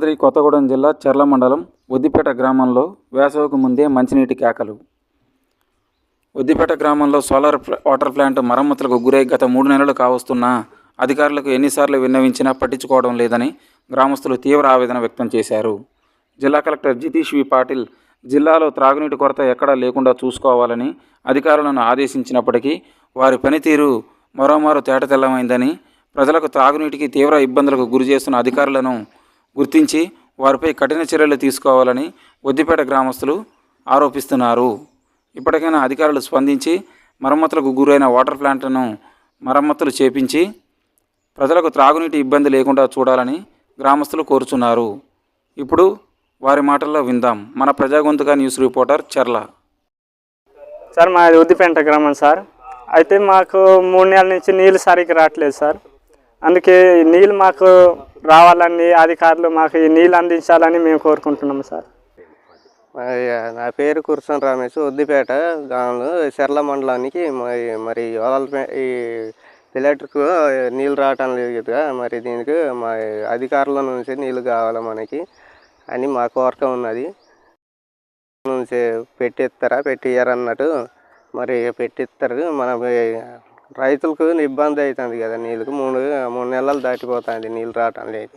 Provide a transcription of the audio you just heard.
శ్రీ కొత్తగూడెం జిల్లా చర్ల మండలం ఉద్దిపేట గ్రామంలో వేసవికి ముందే మంచినీటి కేకలు. ఉద్దిపేట గ్రామంలో సోలార్ వాటర్ ప్లాంట్ మరమ్మతులకు గురై గత మూడు నెలలు కావస్తున్నా అధికారులకు ఎన్నిసార్లు విన్నవించినా పట్టించుకోవడం లేదని గ్రామస్తులు తీవ్ర ఆవేదన వ్యక్తం చేశారు. జిల్లా కలెక్టర్ జితీష్ వి. పాటిల్ జిల్లాలో త్రాగునీటి కొరత ఎక్కడా లేకుండా చూసుకోవాలని అధికారులను ఆదేశించినప్పటికీ వారి పనితీరు మరోమారు తేటతెల్లమైందని ప్రజలకు త్రాగునీటికి తీవ్ర ఇబ్బందులకు గురి చేస్తున్న అధికారులను గుర్తించి వారిపై కఠిన చర్యలు తీసుకోవాలని ఒద్దిపేట గ్రామస్తులు ఆరోపిస్తున్నారు. ఇప్పటికైనా అధికారులు స్పందించి మరమ్మతులకు గురైన వాటర్ ప్లాంట్ను మరమ్మతులు చేపించి ప్రజలకు త్రాగునీటి ఇబ్బంది లేకుండా చూడాలని గ్రామస్తులు కోరుచున్నారు. ఇప్పుడు వారి మాటల్లో విందాం. మన ప్రజాగొంతుగా న్యూస్ రిపోర్టర్ చర్ల. సార్ మాది ఉద్దిపేంట గ్రామం సార్. అయితే మాకు మూడు నెలల నుంచి నీళ్ళు సరిగ్గా రావట్లేదు సార్. అందుకే ఈ నీళ్ళు మాకు రావాలని అధికారులు మాకు ఈ నీళ్ళు అందించాలని మేము కోరుకుంటున్నాము సార్. నా పేరు కుర్సన్ రమేష్ ఉద్దిపేట గ్రామంలో చెర్ల మండలానికి మరి మరి ఈ ఎలక్ట్రిక్ నీళ్ళు రావటం లేదు కదా మరి దీనికి మా అధికారుల నుంచి నీళ్ళు కావాలి మనకి అని మా కోరిక ఉన్నది. నుంచి పెట్టిస్తారా పెట్టియ్యారన్నట్టు మరి పెట్టిస్తారు మనం రైతులకు ఇబ్బంది అవుతుంది కదా నీళ్ళకి. మూడు మూడు నెలలు దాటిపోతుంది నీళ్ళు రావటం లేదు.